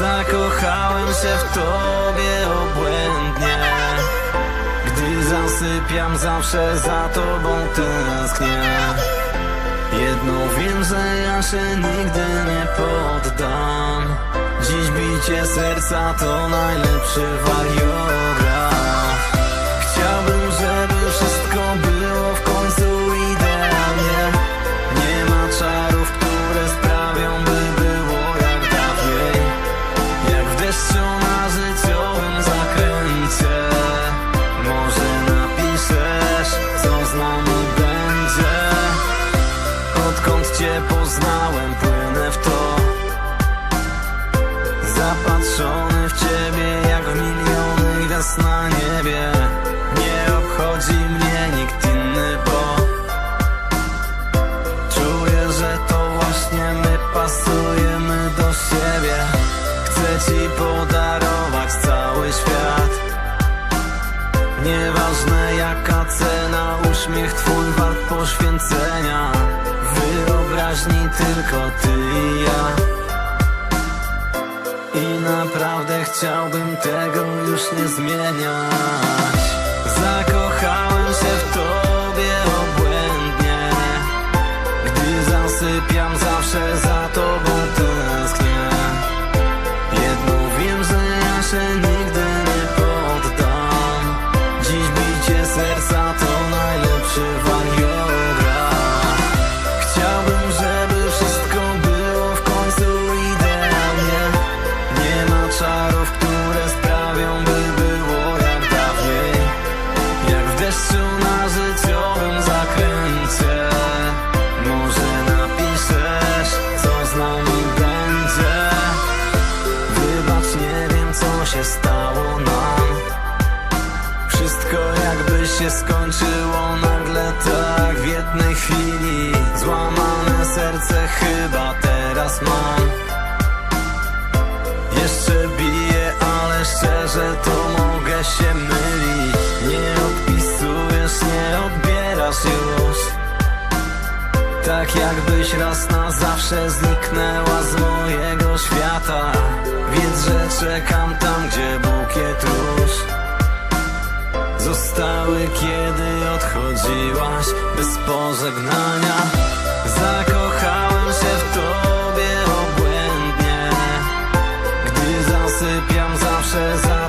Zakochałem się w tobie obłędnie. Gdy zasypiam zawsze za tobą tęsknię. Jedno wiem, że ja się nigdy nie poddam. Dziś bicie serca to najlepszy wariograf Odkąd cię poznałem, płynę w to. Zapatrzony w ciebie jak w miliony gwiazd na niebie. Nie obchodzi mnie nikt inny, bo Czuję, że to właśnie my pasujemy do siebie. Chcę ci podarować cały świat. Nieważne jaka cena, uśmiech twój wart poświęcenia Wyobraźni tylko ty i ja. I naprawdę chciałbym tego już nie zmieniać. Zakochałem się w tobie obłędnie. Gdy zasypiam zawsze za tobą tęsknię. Jedno wiem, że ja się nigdy nie poddam. Dziś bicie serca to najlepszy wariograf skończyło nagle tak. W jednej chwili Złamane serce chyba teraz mam. Jeszcze bije, ale szczerze to mogę się mylić. Nie odpisujesz, nie odbierasz już. Tak jakbyś raz na zawsze zniknęła z mojego świata. Wiedz, że czekam tam, gdzie bukiet zostały, kiedy odchodziłaś bez pożegnania. Zakochałem się w tobie obłędnie, gdy zasypiam zawsze za